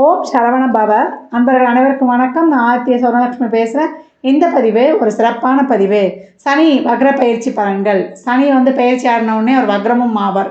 ஓம் சரவண பவ. அன்பர்கள் அனைவருக்கும் வணக்கம். நான் ஆத்திய சௌரலட்சுமி பேசுகிறேன் இந்த பதிவு ஒரு சிறப்பான பதிவு. சனி வக்ர பயிற்சி பலன்கள். சனி வந்து பயிற்சி ஆடினவுடனே ஒரு வக்ரமும் ஆவார்.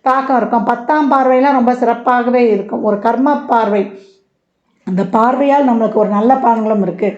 தாக்கம் இருக்கும். பத்தாம் பார்வையெல்லாம் ரொம்ப சிறப்பாகவே இருக்கும். ஒரு கர்ம பார்வை. அந்த பார்வையால் நம்மளுக்கு ஒரு நல்ல பலன்களும் இருக்குது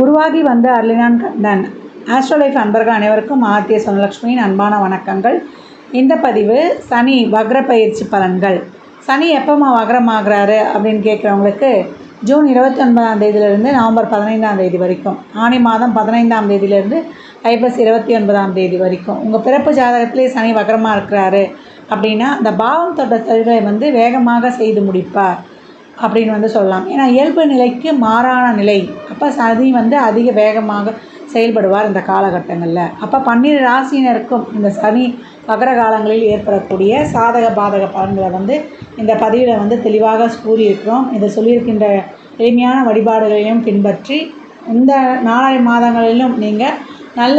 உருவாகி வந்த அர்லினான் கண்ணன். ஆஸ்ட்ரோலைஃப் அன்பர்கள் அனைவருக்கும் ஆர்த்திய சொன்னலக்ஷ்மியின் அன்பான வணக்கங்கள். இந்த பதிவு சனி வக்ர பயிற்சி பலன்கள். சனி எப்போம்மா வக்ரமாகிறாரு அப்படின்னு கேட்குறவங்களுக்கு ஜூன் இருபத்தி ஒன்பதாம் தேதியிலிருந்து நவம்பர் பதினைந்தாம் தேதி வரைக்கும் ஆணி மாதம் பதினைந்தாம் தேதியிலிருந்து ஐப்பசி இருபத்தி ஒன்பதாம் தேதி வரைக்கும். உங்கள் பிறப்பு ஜாதகத்திலே சனி வக்ரமாக இருக்கிறாரு அப்படின்னா அந்த பாவம் தொட்ட தொழிலை வந்து வேகமாக செய்து முடிப்பார். அப்படின்னு வந்து சொல்லலாம். ஏன்னா இயல்பு நிலைக்கு மாறான நிலை. அப்போ சதி வந்து அதிக வேகமாக செயல்படுவார் இந்த காலகட்டங்களில். அப்போ பன்னிரு ராசியினருக்கும் இந்த சனி மகர காலங்களில் ஏற்படக்கூடிய சாதக பாதக பலன்களை வந்து இந்த பதிவில் வந்து தெளிவாக கூறியிருக்கிறோம். இதை சொல்லியிருக்கின்ற எளிமையான வழிபாடுகளையும் பின்பற்றி இந்த நாலரை மாதங்களிலும் நீங்கள் நல்ல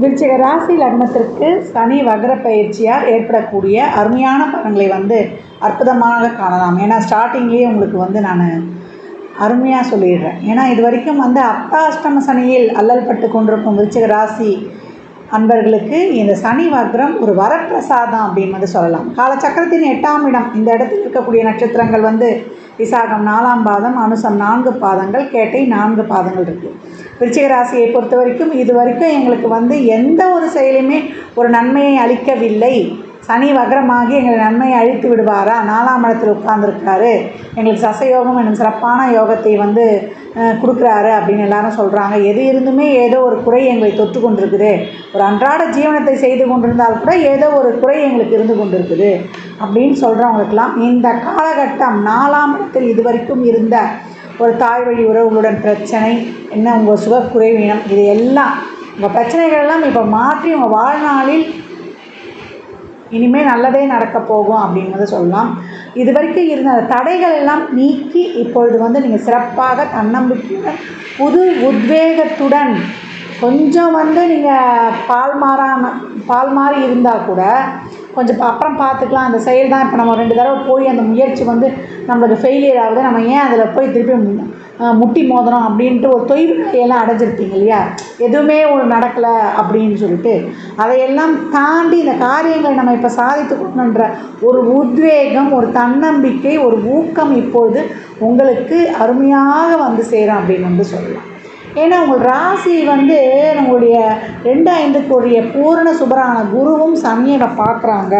விருச்சிக ராசி லக்னத்திற்கு சனி வகர பயிற்சியால் ஏற்படக்கூடிய அருமையான பலன்களை வந்து அற்புதமாக காணலாம். ஏன்னா ஸ்டார்டிங்லேயே உங்களுக்கு வந்து நான் அருமையாக சொல்லிடுறேன். ஏன்னா இது வரைக்கும் வந்து அப்தாஷ்டம சனியில் அல்லல் பட்டு கொண்டிருக்கும் விருச்சிக ராசி அன்பர்களுக்கு இந்த சனி வக்ரம் ஒரு வரப்பிரசாதம் அப்படின்னு வந்து சொல்லலாம். காலச்சக்கரத்தின் எட்டாம் இடம். இந்த இடத்தில் இருக்கக்கூடிய நட்சத்திரங்கள் வந்து விசாகம் நாலாம் பாதம் அனுசம் நான்கு பாதங்கள் கேட்டை நான்கு பாதங்கள் இருக்குது விருச்சிக ராசியை பொறுத்த வரைக்கும் இது வரைக்கும் எங்களுக்கு வந்து எந்த ஒரு செயலுமே ஒரு நன்மையை அளிக்கவில்லை. சனி வகரமாகி எங்களை நன்மையை அழித்து விடுவாரா? நாலாம் இடத்தில் உட்கார்ந்துருக்காரு. எங்களுக்கு சசயோகம் என்னும் சிறப்பான யோகத்தை வந்து கொடுக்குறாரு அப்படின்னு எல்லாரும் சொல்கிறாங்க எது இருந்துமே ஏதோ ஒரு குறை எங்களை தொற்று கொண்டிருக்குது. ஒரு அன்றாட ஜீவனத்தை செய்து கொண்டிருந்தால் கூட ஏதோ ஒரு குறை எங்களுக்கு இருந்து கொண்டிருக்குது. அப்படின்னு சொல்கிறவங்களுக்கெல்லாம் இந்த காலகட்டம் நாலாம் இடத்தில் இதுவரைக்கும் இருந்த ஒரு தாய் வழி உறவுகளுடன் பிரச்சனை என்ன உங்கள் சுகக்குறைவீனம் இது எல்லாம் உங்கள் பிரச்சனைகள் எல்லாம் இப்போ மாற்றி உங்கள் வாழ்நாளில் இனிமேல் நல்லதே நடக்க போகும் அப்படிங்கிறத சொல்லலாம். இது வரைக்கும் இருந்த தடைகள் எல்லாம் நீக்கி இப்பொழுது வந்து நீங்கள் சிறப்பாக தன்னம்பிக்கையுடன் புது உத்வேகத்துடன் கொஞ்சம் வந்து நீங்கள் பால் மாறாமல் பால் மாறி இருந்தால் கூட கொஞ்சம் அப்புறம் பார்த்துக்கலாம். அந்த செயல் தான் இப்போ நம்ம ரெண்டு தடவை போய் அந்த முயற்சி வந்து நம்மளுக்கு ஃபெயிலியர் ஆகுது. நம்ம ஏன் அதில் போய் திருப்பி முட்டி மோதணும் அப்படின்ட்டு ஒரு தொய்வு நிலையெல்லாம் அடைஞ்சிருப்பீங்க இல்லையா? எதுவுமே ஒரு நடக்கலை அப்படின்னு சொல்லிட்டு அதையெல்லாம் தாண்டி இந்த காரியங்கள் நம்ம இப்போ சாதித்து கொடுக்கணுன்ற ஒரு உத்வேகம் ஒரு தன்னம்பிக்கை ஒரு ஊக்கம் இப்பொழுது உங்களுக்கு அருமையாக வந்து சேரும் அப்படின்னு வந்து சொல்லலாம். ஏன்னா உங்கள் ராசி வந்து நம்மளுடைய ரெண்டு ஐந்துக்குரிய பூரண சுபரான குருவும் சனியை பார்க்குறாங்க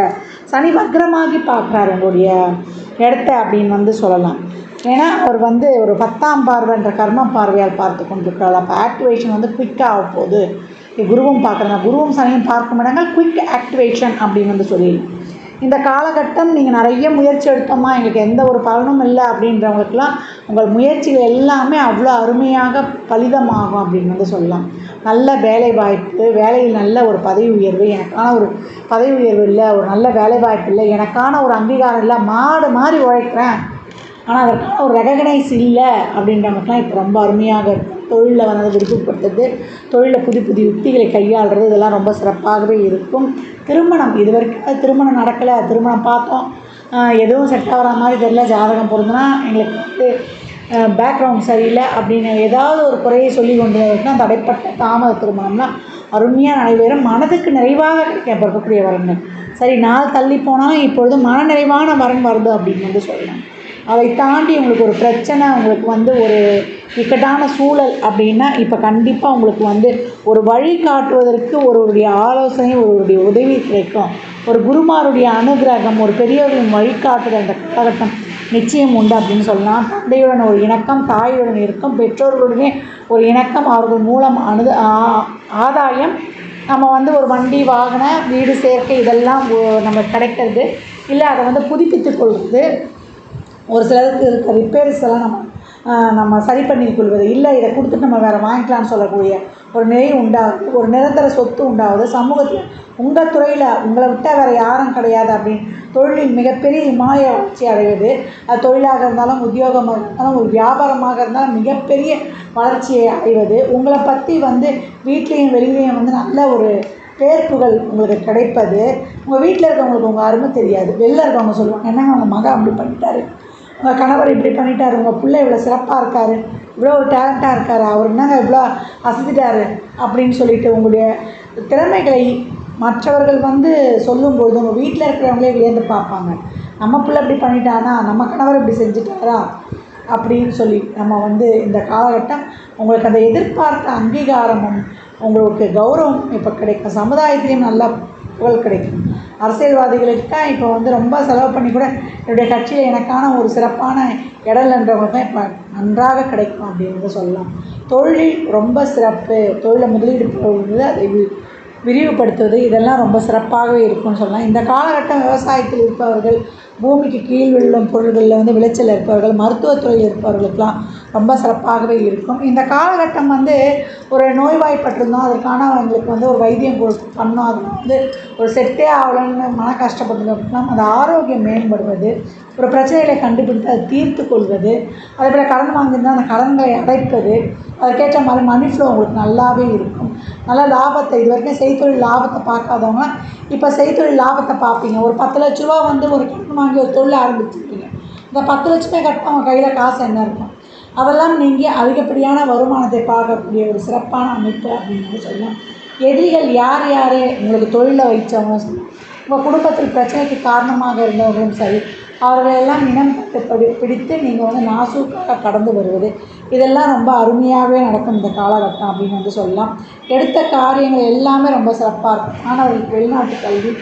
சனி வக்ரமாகி பார்க்குறாரு உங்களுடைய இடத்த அப்படின்னு வந்து சொல்லலாம். ஏன்னா அவர் வந்து ஒரு பத்தாம் பார்வைன்ற கர்ம பார்வையால் பார்த்து கொண்டிருக்கிறார். அப்போ ஆக்டிவேஷன் வந்து குயிக்காக ஆக போகுது. குருவும் பார்க்குறாங்க குருவும் சனியும் பார்க்கும் இடங்கள் குயிக் ஆக்டிவேஷன் அப்படின்னு வந்து சொல்லி இந்த காலகட்டம் நீங்கள் நிறைய முயற்சி எடுத்தோமா எங்களுக்கு எந்த ஒரு பலனும் இல்லை அப்படின்றவங்களுக்குலாம் உங்கள் முயற்சிகள் எல்லாமே அவ்வளோ அருமையாக பலிதமாகும் அப்படின்னு வந்து சொல்லலாம். நல்ல வேலை வாய்ப்பு வேலையில் நல்ல ஒரு பதவி உயர்வு எனக்கான ஒரு பதவி உயர்வு இல்லை ஒரு நல்ல வேலை வாய்ப்பு இல்லை எனக்கான ஒரு அங்கீகாரம் இல்லை மாடு மாதிரி உழைக்கிறேன் ஆனால் அதற்கான ஒரு ரெகக்னைஸ் இல்லை அப்படின்றவங்களுக்குலாம் இப்போ ரொம்ப அருமையாக இருக்கும் தொழிலில் வந்து விருப்பப்படுத்துறது தொழிலில் புது புது யுக்திகளை கையாளுறது இதெல்லாம் ரொம்ப சிறப்பாகவே இருக்கும். திருமணம் இது வரைக்கும் திருமணம் நடக்கலை திருமணம் பார்த்தோம். எதுவும் செட் ஆகிற மாதிரி தெரியல ஜாதகம் பொருந்துனா எங்களுக்கு வந்து பேக்ரவுண்ட் சரியில்லை அப்படின்னு ஏதாவது ஒரு குறையை சொல்லி கொண்டு இருக்குன்னா தடைப்பட்ட தாமத திருமணம்லாம் அருமையாக நடைபெறும். மனதுக்கு நிறைவாக கிடைக்கும் பிறக்கக்கூடிய இருக்கக்கூடிய வரங்கள் சரி நாள் தள்ளி போனாலும் இப்பொழுது மன நிறைவான வரன் வருது அப்படின்னு வந்து சொல்லலாம் அதை தாண்டி உங்களுக்கு ஒரு பிரச்சனை உங்களுக்கு வந்து ஒரு இக்கட்டான சூழல் அப்படின்னா இப்போ கண்டிப்பாக உங்களுக்கு வந்து ஒரு வழி காட்டுவதற்கு ஒருவருடைய ஆலோசனை ஒருவருடைய உதவி கிடைக்கும். ஒரு குருமாருடைய அனுகிரகம் ஒரு பெரியவர்களின் வழிகாட்டுதல் அந்த காலகட்டம் நிச்சயம் உண்டு அப்படின்னு சொல்லலாம். தந்தையுடன் ஒரு இணக்கம் தாயுடன் இருக்கும் பெற்றோர்களுடனே ஒரு இணக்கம் அவர்கள் மூலம் அனு ஆ- ஆதாயம். நம்ம வந்து ஒரு வண்டி வாகன வீடு சேர்க்கை இதெல்லாம் நம்ம கிடைக்கிறது. இல்லை அதை வந்து புதுப்பித்து கொள்வது. ஒரு சிலருக்கு இருக்க ரிப்பேர்ஸ் எல்லாம் நம்ம நம்ம சரி பண்ணி கொள்வது. இல்லை இதை கொடுத்துட்டு நம்ம வேறு வாங்கிக்கலாம்னு சொல்லக்கூடிய ஒரு நிலை உண்டாகுது. ஒரு நிரந்தர சொத்து உண்டாகுது. சமூகத்தில் உங்கள் துறையில் உங்களை விட்டால் வேறு யாரும் கிடையாது அப்படின்னு தொழிலில் மிகப்பெரிய இமாய வளர்ச்சி அடைவது அது தொழிலாக இருந்தாலும் உத்தியோகமாக இருந்தாலும் ஒரு வியாபாரமாக இருந்தாலும் மிகப்பெரிய வளர்ச்சியை அடைவது. உங்களை பற்றி வந்து வீட்லேயும் வெளியிலையும் வந்து நல்ல ஒரு பேர்ப்புகள் உங்களுக்கு கிடைப்பது. உங்கள் வீட்டில் இருக்கவங்களுக்கு உங்கள் அருமை தெரியாது. வெளில இருக்கவங்க சொல்லுவாங்க என்னங்க உங்கள் மகன் அப்படி பண்ணிட்டாரு? உங்கள் கணவர் இப்படி பண்ணிட்டார் உங்கள் பிள்ளை இவ்வளோ சிறப்பாக இருக்கார் இவ்வளோ ஒரு டேலண்ட்டாக இருக்கார் அவர் என்னங்க இவ்வளோ அசதிட்டார் அப்படின்னு சொல்லிட்டு உங்களுடைய திறமைகளை மற்றவர்கள் வந்து சொல்லும்பொழுது உங்கள் வீட்டில் இருக்கிறவங்களே வியந்து பார்ப்பாங்க. நம்ம பிள்ளை இப்படி பண்ணிட்டானா நம்ம கணவர் இப்படி செஞ்சுட்டாரா அப்படின்னு சொல்லி நம்ம வந்து இந்த காலகட்டம் உங்களுக்கு அந்த எதிர்பார்த்த அங்கீகாரமும் உங்களுக்கு கௌரவம் இப்போ கிடைக்கும். சமுதாயத்திலையும் நல்லா புகழ் கிடைக்கும். அரசியல்வாதிகளுக்கு தான் இப்போ வந்து ரொம்ப செலவு பண்ணி கூட என்னுடைய கட்சியில் எனக்கான ஒரு சிறப்பான இடம்ன்றவங்களுக்கு தான் இப்போ நன்றாக கிடைக்கும் அப்படின்னு சொல்லலாம். தொழில் ரொம்ப சிறப்பு. தொழிலை முதலீடு போடுவது அதை விரிவுபடுத்துவது இதெல்லாம் ரொம்ப சிறப்பாகவே இருக்கும்னு சொல்லலாம். இந்த காலகட்டம் விவசாயத்தில் இருப்பவர்கள் பூமிக்கு கீழ் விழும் பொருள்களில் வந்து விளைச்சல் இருப்பவர்கள் மருத்துவத்துறையில் இருப்பவர்களுக்கெல்லாம் ரொம்ப சிறப்பாகவே இருக்கும். இந்த காலகட்டம் வந்து ஒரு நோய்வாய்ப்பட்டிருந்தோம். அதற்கான அவங்களுக்கு வந்து ஒரு வைத்தியம் கொடு- பண்ணோம். அது வந்து ஒரு செட்டே ஆகலன்னு மன கஷ்டப்பட்டிருந்தோம்னா அந்த ஆரோக்கியம் மேம்படுவது ஒரு பிரச்சனைகளை கண்டுபிடித்து அதை தீர்த்து கொள்வது அதே போல் கடன் வாங்கியிருந்தால் அந்த கடன்களை அடைப்பது அதற்கேற்ற மாதிரி மணி ஃப்ளோ உங்களுக்கு நல்லாவே இருக்கும். நல்ல லாபத்தை இது வரைக்கும் செய்தொழில் லாபத்தை பார்க்காதவங்க இப்போ செய்தொழில் லாபத்தை பார்ப்பீங்க. ஒரு பத்து லட்ச ரூபா வந்து ஒரு கடன் வாங்கி ஒரு தொழில் ஆரம்பிச்சிருப்பீங்க. இந்த பத்து லட்சமே கட்டினா உங்கள் கையில் காசு என்ன இருக்கும்? அதெல்லாம் நீங்கள் அதிகப்படியான வருமானத்தை பார்க்கக்கூடிய ஒரு சிறப்பான அமைப்பு அப்படின்னு வந்து சொல்லலாம். எதிரிகள் யார் யார்? உங்களுக்கு தொழிலில் வைச்சவங்க உங்கள் குடும்பத்தில் பிரச்சனைக்கு காரணமாக இருந்தவர்களும் சரி அவர்களெல்லாம் இனம் கட்டுப்படி பிடித்து நீங்கள் வந்து நாசூக்காக கடந்து வருவது. இதெல்லாம் ரொம்ப அருமையாகவே நடக்கும் இந்த காலகட்டம் அப்படின்னு வந்து சொல்லலாம். எடுத்த காரியங்கள் எல்லாமே ரொம்ப சிறப்பாக இருக்கும். ஆனால் அவர்களுக்கு வெளிநாட்டு கல்வி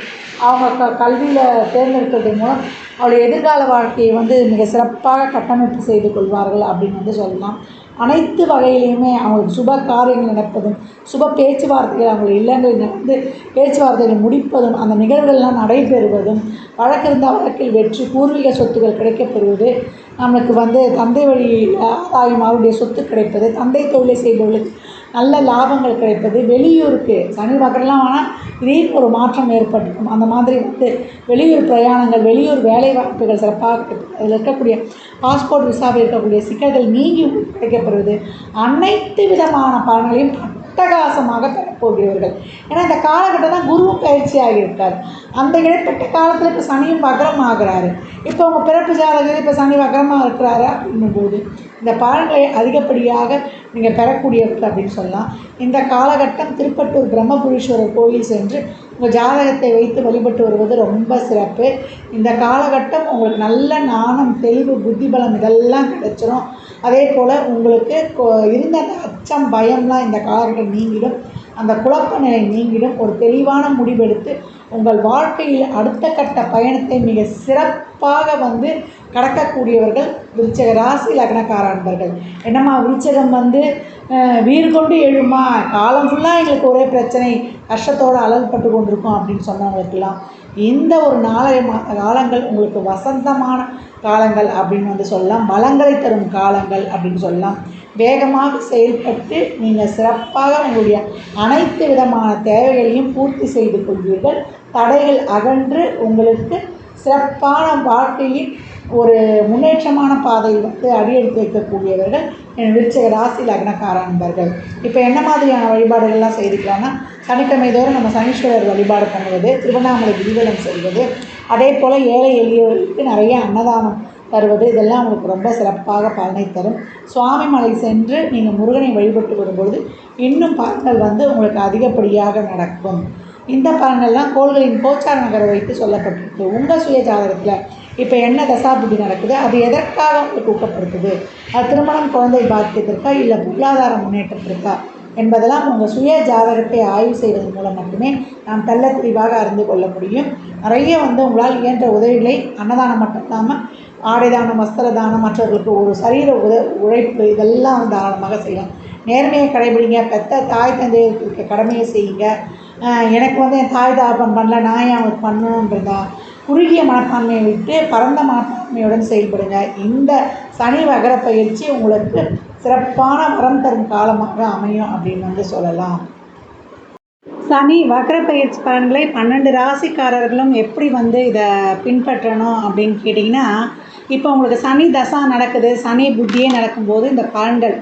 அவங்க க கல்வியில் தேர்ந்தெடுக்கிறது மூலம் அவருடைய எதிர்கால வாழ்க்கையை வந்து மிக சிறப்பாக கட்டமைப்பு செய்து கொள்வார்கள் அப்படின்னு வந்து சொல்லலாம். அனைத்து வகையிலையுமே அவங்களுக்கு சுப காரியங்கள் நடப்பதும் சுப பேச்சுவார்த்தைகள் அவங்க இல்லங்களில் நடந்து பேச்சுவார்த்தைகள் முடிப்பதும் அந்த நிகழ்வுகள்லாம் நடைபெறுவதும் வழக்கிருந்த வழக்கில் வெற்றி பூர்வீக சொத்துக்கள் கிடைக்கப்பெறுவது நம்மளுக்கு வந்து தந்தை வழியில் ஆதாயம் அவருடைய சொத்து கிடைப்பது தந்தை தொழிலை செய்பவர்களுக்கு நல்ல லாபங்கள் கிடைப்பது. வெளியூருக்கு சனி வகரெல்லாம் ஆனால் திடீர்னு ஒரு மாற்றம் ஏற்பட்டிருக்கும் அந்த மாதிரி வந்து வெளியூர் பிரயாணங்கள் வெளியூர் வேலை வாய்ப்புகள் சிறப்பாக அதில் இருக்கக்கூடிய பாஸ்போர்ட் விசாவில் இருக்கக்கூடிய சிக்கல்கள் நீங்கி கிடைக்கப்பெறுவது அனைத்து விதமான பலன்களையும் அட்டகாசமாக பெறப்போகிறவர்கள். ஏன்னா இந்த காலகட்டம் தான் குருவும் பயிற்சியாக இருக்கார் அந்த இடைப்பட்ட காலத்தில் இப்போ சனியும் வக்ரம் ஆகிறாரு இப்போ அவங்க பிறப்பு ஜாதகத்தில் இப்போ சனி வக்ரமாக இருக்கிறாரு அப்படின்னும் போது இந்த பலன்களை அதிகப்படியாக நீங்கள் பெறக்கூடியவர்கள் அப்படின்னு சொல்லலாம். இந்த காலகட்டம் திருப்பட்டூர் பிரம்மபுரீஸ்வரர் கோயில் சென்று உங்கள் ஜாதகத்தை வைத்து வழிபட்டு வருவது ரொம்ப சிறப்பு. இந்த காலகட்டம் உங்களுக்கு நல்ல நாணம் தெளிவு புத்திபலம் இதெல்லாம் கிடைச்சிரும். அதே போல் உங்களுக்கு கொ- இருந்த அந்த அச்சம் பயம்லாம் இந்த காலகட்டம் நீங்கிடும். அந்த குழப்ப நிலை நீங்கிடும். ஒரு தெளிவான முடிவெடுத்து உங்கள் வாழ்க்கையில் அடுத்த கட்ட பயணத்தை மிக சிறப்பாக வந்து கடக்கக்கூடியவர்கள் விருச்சக ராசி லக்னக்கார அன்பர்கள் என்னம்மா விருச்சகம் வந்து வீர் கொண்டு எழுமா? காலம் ஃபுல்லாக எங்களுக்கு ஒரே பிரச்சனை. கஷ்டத்தோடு அலல்பட்டு கொண்டிருக்கோம் அப்படின்னு சொன்னவங்களுக்கெல்லாம் இந்த ஒரு நாலரை மாத காலங்கள் உங்களுக்கு வசந்தமான காலங்கள் அப்படின்னு வந்து சொல்லலாம். பலங்களை தரும் காலங்கள் அப்படின்னு சொல்லலாம். வேகமாக செயல்பட்டு நீங்கள் சிறப்பாக உங்களுடைய அனைத்து விதமான தேவைகளையும் பூர்த்தி செய்து கொள்வீர்கள். தடைகள் அகன்று உங்களுக்கு சிறப்பான வாழ்க்கையின் ஒரு முன்னேற்றமான பாதையில் வந்து அடியெடுத்து வைக்கக்கூடியவர்கள் என் விருச்சக ராசி லக்னக்கார நண்பர்கள் இப்போ என்ன மாதிரியான வழிபாடுகள்லாம் செய்துக்கலாம்னா சனிக்கிழமை தோறும் நம்ம சனீஸ்வரர் வழிபாடு பண்ணுவது திருவண்ணாமலை கிரிவலம் செய்வது அதே போல் ஏழை எளியவர்களுக்கு நிறைய அன்னதானம் தருவது இதெல்லாம் உங்களுக்கு ரொம்ப சிறப்பாக பலனை தரும். சுவாமி மலை சென்று நீங்கள் முருகனை வழிபட்டு வரும்பொழுது இன்னும் பலன்கள் வந்து உங்களுக்கு அதிகப்படியாக நடக்கும். இந்த பலன்கள்லாம் கோள்களின் கோச்சார நகரை வைத்து சொல்லப்பட்டிருக்கு. உங்கள் சுய ஜாதகத்தில் இப்போ என்ன தசாபுத்தி நடக்குது? அது எதற்காக உங்களுக்கு ஊக்கப்படுத்துது? அது திருமணம் குழந்தை பாக்கியத்திற்கா இல்லை பொருளாதார முன்னேற்றத்திற்கா? என்பதெல்லாம் உங்கள் சுய ஜாதகத்தை ஆய்வு செய்வதன் மூலம் மட்டுமே நாம் தெள்ள தெளிவாக அறிந்து கொள்ள முடியும். நிறைய வந்து உங்களால் இயன்ற உதவிகளை அன்னதானம் மட்டும் இல்லாமல் ஆடை தானம் வஸ்திர தானம் மற்றவர்களுக்கு ஒரு சரீர உத உழைப்பு இதெல்லாம் தாராளமாக செய்யலாம். நேர்மையை கடைபிடிங்க பெத்த தாய் தந்தையருக்கு இருக்க கடமையை செய்யுங்க. எனக்கு வந்து என் தாய் தாப்பன் பண்ணல நான் ஏன் அவங்களுக்கு பண்ணணுன்றதா? குறுகிய மனப்பான்மையை விட்டு பரந்த மனப்பான்மையுடன் செயல்படுங்க. இந்த சனி வகர பயிற்சி உங்களுக்கு சிறப்பான வரம் தரும் காலமாக அமையும் அப்படின்னு வந்து சொல்லலாம். சனி வக்ர பயிற்சி பலன்களை பன்னெண்டு ராசிக்காரர்களும் எப்படி வந்து இதை பின்பற்றணும் அப்படின்னு கேட்டிங்கன்னா இப்போ உங்களுக்கு சனி தசா நடக்குது சனி புத்தியே நடக்கும்போது இந்த பலன்கள்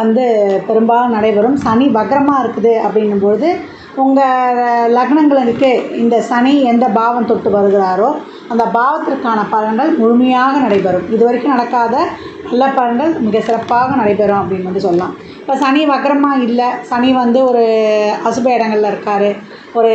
வந்து பெரும்பாலும் நடைபெறும். சனி வக்ரமாக இருக்குது அப்படின்னும்போது உங்கள் லக்னங்களுக்கு இந்த சனி எந்த பாவம் தொட்டு வருகிறாரோ அந்த பாவத்திற்கான பலன்கள் முழுமையாக நடைபெறும். இது வரைக்கும் நடக்காத நல்ல பலன்கள் மிக சிறப்பாக நடைபெறும் அப்படின்னு வந்து சொல்லலாம். இப்போ சனி வக்ரமாக இல்லை சனி வந்து ஒரு அசுப இடங்களில் இருக்கார் ஒரு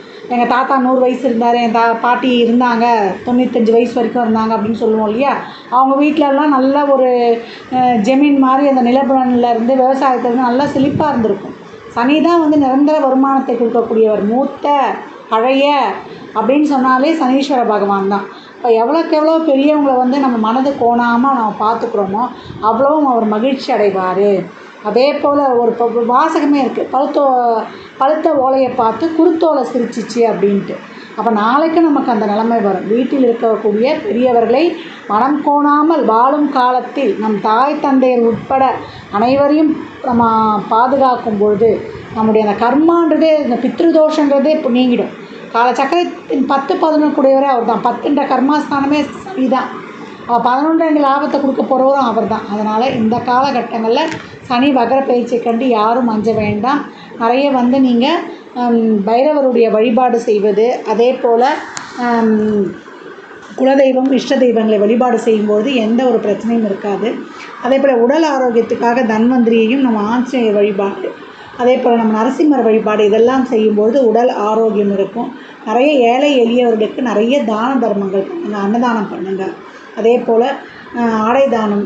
எங்கள் தாத்தா நூறு வயசு இருந்தார் என் தா பாட்டி இருந்தாங்க தொண்ணூத்தஞ்சு வயசு வரைக்கும் இருந்தாங்க அப்படின்னு சொல்லுவோம் இல்லையா? அவங்க வீட்டிலலாம் நல்ல ஒரு ஜெமீன் மாதிரி அந்த நிலப்புலன்ல இருந்து விவசாயத்துலேருந்து நல்லா செழிப்பாக இருந்திருக்கும். சனி தான் வந்து நிரந்தர வருமானத்தை கொடுக்கக்கூடியவர். மூத்த பழைய அப்படின்னு சொன்னாலே சனீஸ்வர பகவான் தான். இப்போ எவ்வளோக்கு எவ்வளோ பெரியவங்களை வந்து நம்ம மனது கோணாமல் நம்ம பார்த்துக்குறோமோ அவ்வளோவும் அவர் மகிழ்ச்சி அடைவார். அதே போல் ஒரு ப- வாசகமே இருக்குது பழுத்தோ பழுத்த ஓலையை பார்த்து குருத்தோலை சிரிச்சிச்சு அப்படின்ட்டு. அப்போ நாளைக்கு நமக்கு அந்த நிலைமை வரும். வீட்டில் இருக்கக்கூடிய பெரியவர்களை மனம் கோணாமல் வாழும் காலத்தில் நம் தாய் தந்தையர் உட்பட அனைவரையும் நம்ம பாதுகாக்கும் பொழுது நம்முடைய அந்த கர்மான்றதே இந்த பித்ருதோஷன்றதே இப்போ நீங்கிடும். காலச்சக்கரத்தின் பத்து பதினொன்று கூடியவரே அவர் தான் பத்துன்ற கர்மாஸ்தானமே சரிதான். அவள் பதினொன்று ரெண்டு லாபத்தை கொடுக்க போகிறவரும் அவர் தான் அதனால் இந்த காலகட்டங்களில் சனி வகர பயிற்சியை கண்டு யாரும் அஞ்ச வேண்டாம். நிறைய வந்து நீங்கள் பைரவருடைய வழிபாடு செய்வது அதே போல் குலதெய்வம் இஷ்ட தெய்வங்களை வழிபாடு செய்யும்போது எந்த ஒரு பிரச்சனையும் இருக்காது. அதே போல் உடல் ஆரோக்கியத்துக்காக தன்வந்திரியையும் நம்ம ஆஞ்சநேயர் வழிபாடு அதே போல் நம்ம நரசிம்மர் வழிபாடு இதெல்லாம் செய்யும்போது உடல் ஆரோக்கியம் இருக்கும். நிறைய ஏழை எளியவர்களுக்கு நிறைய தான தர்மங்கள் பண்ணுங்கள் அன்னதானம் பண்ணுங்கள் அதே போல் ஆடை தானம்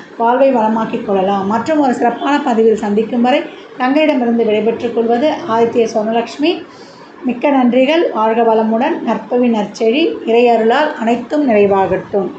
வாழ்வை வளமாக்கிக் கொள்ளலாம். மற்றும் ஒரு சிறப்பான பதிவில் சந்திக்கும் வரை தங்களிடமிருந்து விடைபெற்றுக் கொள்வது ஆதித்ய சோமலக்ஷ்மி மிக்க நன்றிகள். வாழ்க வளமுடன். நற்பவி நற்செழி. இறையருளால் அனைத்தும் நிறைவாகட்டும்.